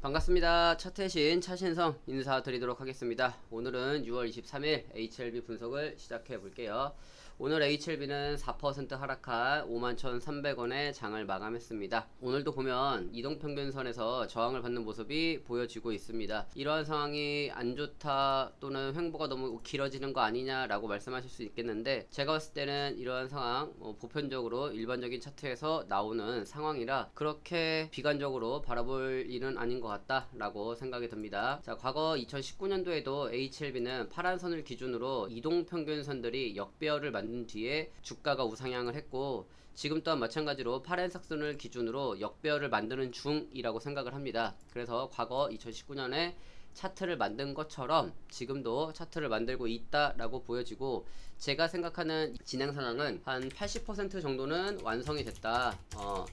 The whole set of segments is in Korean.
반갑습니다. 차태신 차신성 인사드리도록 하겠습니다. 오늘은 6월 23일 HLB 분석을 시작해 볼게요. 오늘 HLB는 4% 하락한 51,300원의 장을 마감했습니다. 오늘도 보면 이동평균선에서 저항을 받는 모습이 보여지고 있습니다. 이러한 상황이 안 좋다 또는 횡보가 너무 길어지는 거 아니냐라고 말씀하실 수 있겠는데 제가 봤을 때는 이러한 상황 어, 보편적으로 일반적인 차트에서 나오는 상황이라 그렇게 비관적으로 바라볼 일은 아닌 것 같다라고 생각이 듭니다. 자, 과거 2019년도에도 HLB는 파란 선을 기준으로 이동 평균선들이 역배열을 만든 뒤에 주가가 우상향을 했고 지금 또한 마찬가지로 선을 기준으로 역배열을 만드는 중이라고 생각을 합니다. 그래서 과거 2019년에 차트를 만든 것처럼 지금도 차트를 만들고 있다라고 보여지고 제가 생각하는 진행 상황은 한 80% 정도는 완성이 됐다. 어,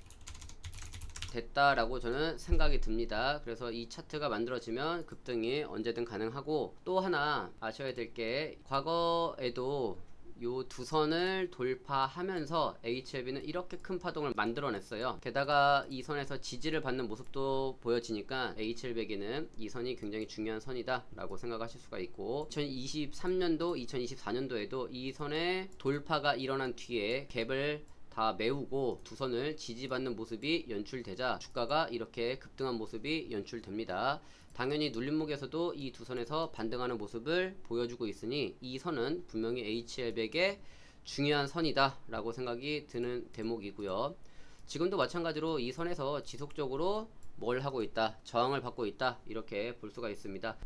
됐다라고 저는 생각이 듭니다. 그래서 이 차트가 만들어지면 급등이 언제든 가능하고 또 하나 아셔야 될 게 과거에도 요 두 선을 돌파하면서 HLB는 이렇게 큰 파동을 만들어냈어요. 게다가 이 선에서 지지를 받는 모습도 보여지니까 HLB에게는 이 선이 굉장히 중요한 선이다 라고 생각하실 수가 있고 2023년도, 2024년도에도 이 선의 돌파가 일어난 뒤에 갭을 다 메우고 두 선을 지지받는 모습이 연출되자 주가가 이렇게 급등한 모습이 연출됩니다. 당연히 눌림목에서도 이 두 선에서 반등하는 모습을 보여주고 있으니 이 선은 분명히 HL백의 중요한 선이다 라고 생각이 드는 대목이고요. 지금도 마찬가지로 이 선에서 지속적으로 뭘 하고 있다 저항을 받고 있다 이렇게 볼 수가 있습니다.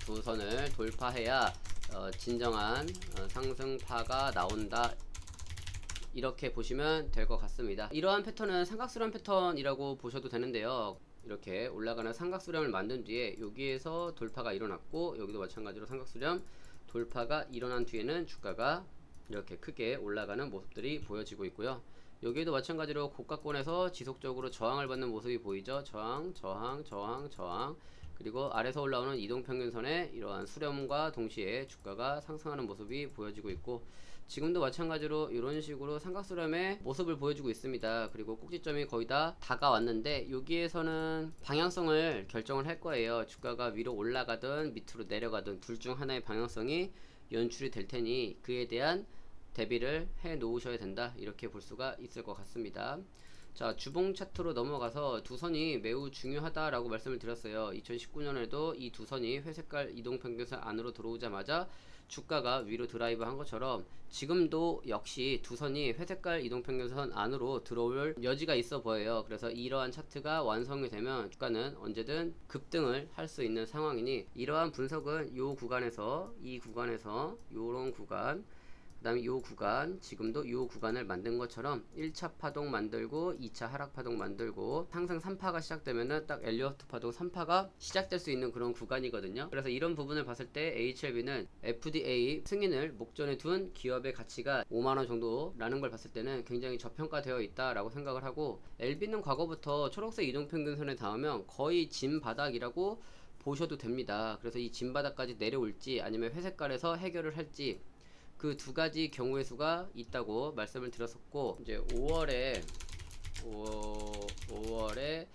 두 선을 돌파해야 어, 진정한 어, 상승파가 나온다 이렇게 보시면 될 것 같습니다. 이러한 패턴은 삼각수렴 패턴이라고 보셔도 되는데요. 이렇게 올라가는 삼각수렴을 만든 뒤에 여기에서 돌파가 일어났고 여기도 마찬가지로 삼각수렴 돌파가 일어난 뒤에는 주가가 이렇게 크게 올라가는 모습들이 보여지고 있고요. 여기에도 마찬가지로 고가권에서 지속적으로 저항을 받는 모습이 보이죠. 저항, 저항, 저항, 저항. 그리고 아래서 올라오는 이동평균선의 이러한 수렴과 동시에 주가가 상승하는 모습이 보여지고 있고 지금도 마찬가지로 이런 식으로 삼각수렴의 모습을 보여주고 있습니다. 그리고 꼭지점이 거의 다 다가왔는데 여기에서는 방향성을 결정을 할 거예요. 주가가 위로 올라가든 밑으로 내려가든 둘 중 하나의 방향성이 연출이 될 테니 그에 대한 대비를 해 놓으셔야 된다. 이렇게 볼 수가 있을 것 같습니다. 자, 주봉 차트로 넘어가서 두 선이 매우 중요하다라고 말씀을 드렸어요. 2019년에도 이 두 선이 회색깔 이동평균선 안으로 들어오자마자 주가가 위로 드라이브 한 것처럼 지금도 역시 두 선이 회색깔 이동평균선 안으로 들어올 여지가 있어 보여요. 그래서 이러한 차트가 완성이 되면 주가는 언제든 급등을 할 수 있는 상황이니 이러한 분석은 이 구간에서 이 구간에서 요런 구간 그 다음에 이 구간 지금도 이 구간을 만든 것처럼 1차 파동 만들고 2차 하락 파동 만들고 상승 3파가 시작되면은 딱 엘리어트 파동 3파가 시작될 수 있는 그런 구간이거든요. 그래서 이런 부분을 봤을 때 HLB는 FDA 승인을 목전에 둔 기업의 가치가 5만원 정도라는 걸 봤을 때는 굉장히 저평가되어 있다 라고 생각을 하고 LB는 과거부터 초록색 이동평균선에 닿으면 거의 진 바닥이라고 보셔도 됩니다. 그래서 이 진 바닥까지 내려올지 아니면 회색깔에서 해결을 할지 그 두 가지 경우의 수가 있다고 말씀을 드렸었고 이제 5월에 5, 월에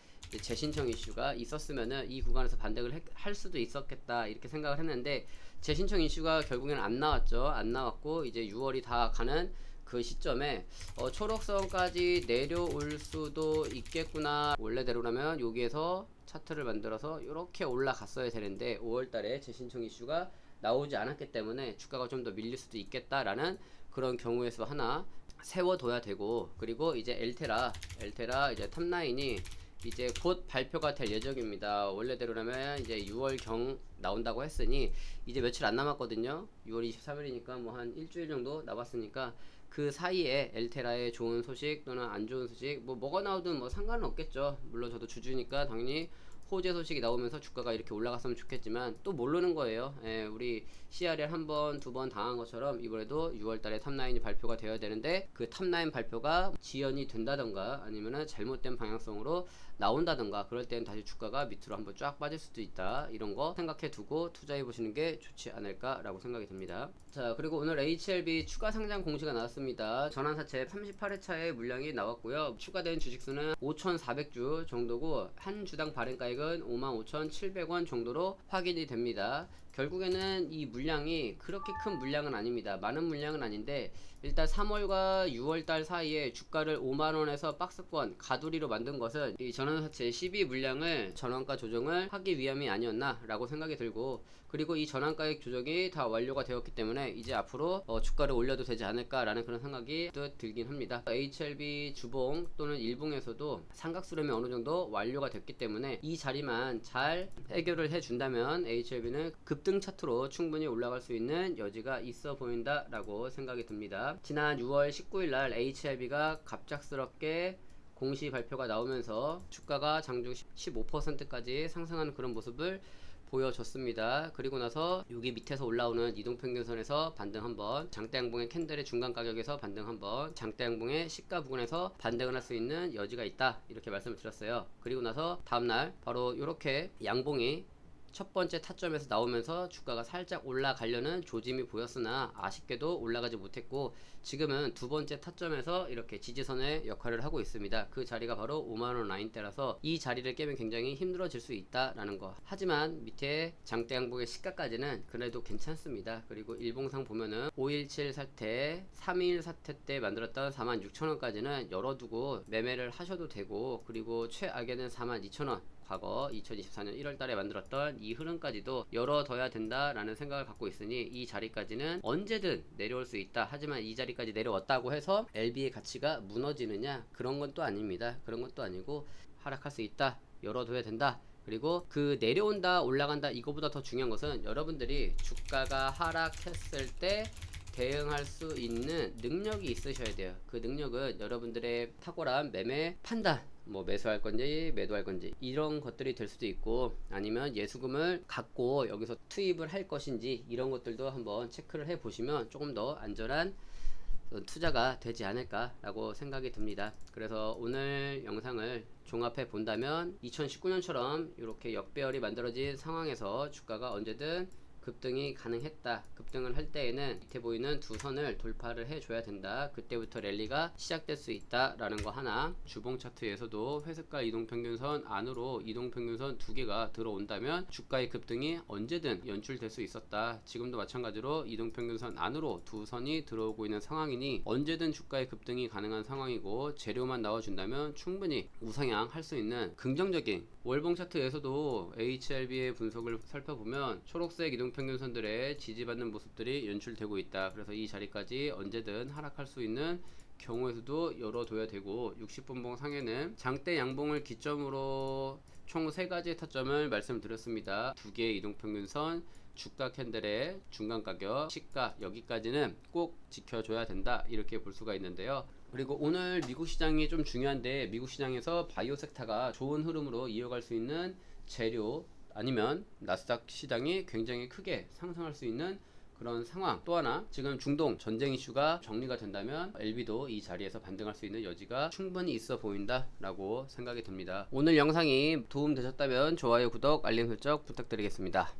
재신청 이슈가 있었으면은 이 구간에서 반등을 해- 할 수도 있었겠다 이렇게 생각을 했는데 재신청 이슈가 결국에는 안 나왔죠. 안 나왔고 이제 6월이 다 가는 그 시점에 어, 초록선까지 내려올 수도 있겠구나. 원래대로라면 여기에서 차트를 만들어서 이렇게 올라갔어야 되는데 5월달에 재신청 이슈가 나오지 않았기 때문에 주가가 좀 더 밀릴 수도 있겠다라는 그런 경우의 수 하나 세워둬야 되고 그리고 이제 엘테라 엘테라 이제 탑라인이 이제 곧 발표가 될 예정입니다. 원래대로라면 이제 6월 경 나온다고 했으니 이제 며칠 안 남았거든요. 6월 23일이니까 뭐 한 일주일 정도 남았으니까 그 사이에 엘테라의 좋은 소식 또는 안 좋은 소식 뭐 뭐가 나오든 뭐 상관은 없겠죠. 물론 저도 주주니까 당연히 호재 소식이 나오면서 주가가 이렇게 올라갔으면 좋겠지만 또 모르는 거예요. 예, 우리 CRL 한 번, 두 번 당한 것처럼 이번에도 6월 달에 탑라인이 발표가 되어야 되는데 그 탑라인 발표가 지연이 된다던가 아니면은 잘못된 방향성으로 나온다던가 그럴 때는 다시 주가가 밑으로 한번 쫙 빠질 수도 있다 이런 거 생각해 두고 투자해 보시는 게 좋지 않을까라고 생각이 듭니다. 자 그리고 오늘 HLB 추가 상장 공시가 나왔습니다. 전환사채 38회차의 물량이 나왔고요. 추가된 주식수는 5,400주 정도고 한 주당 발행가액은 55,700원 정도로 확인이 됩니다. 결국에는 이 물량이 그렇게 큰 물량은 아닙니다. 많은 물량은 아닌데 일단 3월과 6월 달 사이에 주가를 5만 원에서 박스권 가두리로 만든 것은 이 전환사채 12 물량을 전환가 조정을 하기 위함이 아니었나 라고 생각이 들고 그리고 이 전환가액 조정이 다 완료가 되었기 때문에 이제 앞으로 어, 주가를 올려도 되지 않을까라는 그런 생각이 또 들긴 합니다. HLB 주봉 또는 일봉에서도 삼각 수렴이 어느 정도 완료가 됐기 때문에 이 자리만 잘 해결을 해준다면 HLB는 급등 차트로 충분히 올라갈 수 있는 여지가 있어 보인다라고 생각이 듭니다. 지난 6월 19일 날 HLB가 갑작스럽게 공시 발표가 나오면서 주가가 장중 15%까지 상승하는 그런 모습을 보여줬습니다. 그리고 나서 여기 밑에서 올라오는 이동평균선에서 반등 한번, 장대 양봉의 캔들의 중간 가격에서 반등 한번, 장대 양봉의 시가 부근에서 반등을 할 수 있는 여지가 있다. 이렇게 말씀을 드렸어요. 그리고 나서 다음날 바로 이렇게 양봉이 첫 번째 타점에서 나오면서 주가가 살짝 올라가려는 조짐이 보였으나 아쉽게도 올라가지 못했고 지금은 두 번째 타점에서 이렇게 지지선의 역할을 하고 있습니다. 그 자리가 바로 5만원 라인대라서 이 자리를 깨면 굉장히 힘들어질 수 있다라는 거. 하지만 밑에 장대 양봉의 시가까지는 그래도 괜찮습니다. 그리고 일봉상 보면은 517 사태, 3일 사태 때 만들었던 46,000원까지는 열어두고 매매를 하셔도 되고 그리고 최악에는 42,000원 과거 2024년 1월 달에 만들었던 이 흐름까지도 열어둬야 된다라는 생각을 갖고 있으니 이 자리까지는 언제든 내려올 수 있다. 하지만 이 자리까지 내려왔다고 해서 LB의 가치가 무너지느냐? 그런 건 또 아닙니다. 그런 것도 아니고 하락할 수 있다. 열어둬야 된다. 그리고 그 내려온다, 올라간다 이거보다 더 중요한 것은 여러분들이 주가가 하락했을 때 대응할 수 있는 능력이 있으셔야 돼요. 그 능력은 여러분들의 탁월한 매매 판단, 뭐 매수할 건지 매도할 건지 이런 것들이 될 수도 있고 아니면 예수금을 갖고 여기서 투입을 할 것인지 이런 것들도 한번 체크를 해 보시면 조금 더 안전한 투자가 되지 않을까 라고 생각이 듭니다. 그래서 오늘 영상을 종합해 본다면 2019년처럼 이렇게 역배열이 만들어진 상황에서 주가가 언제든 급등이 가능했다. 급등을 할 때에는 밑에 보이는 두 선을 돌파를 해줘야 된다. 그때부터 랠리가 시작될 수 있다라는 거 하나. 주봉 차트에서도 회색깔 이동평균선 안으로 이동평균선 두 개가 들어온다면 주가의 급등이 언제든 연출될 수 있었다. 지금도 마찬가지로 이동평균선 안으로 두 선이 들어오고 있는 상황이니 언제든 주가의 급등이 가능한 상황이고 재료만 나와준다면 충분히 우상향 할 수 있는 긍정적인 월봉 차트에서도 HLB의 분석을 살펴보면 초록색 이동 평균선들의 지지받는 모습들이 연출되고 있다. 그래서 이 자리까지 언제든 하락할 수 있는 경우에서도 열어둬야 되고 60분봉 상에는 장대 양봉을 기점으로 총세 가지 타점을 말씀드렸습니다. 두 개의 이동평균선, 주가 캔들의 중간 가격, 시가 여기까지는 꼭 지켜줘야 된다 이렇게 볼 수가 있는데요. 그리고 오늘 미국 시장이 좀 중요한데 미국 시장에서 바이오 섹터가 좋은 흐름으로 이어갈 수 있는 재료 아니면 나스닥 시장이 굉장히 크게 상승할 수 있는 그런 상황. 또 하나 지금 중동 전쟁 이슈가 정리가 된다면 LB도 이 자리에서 반등할 수 있는 여지가 충분히 있어 보인다 라고 생각이 듭니다. 오늘 영상이 도움 되셨다면 좋아요 구독 알림 설정 부탁드리겠습니다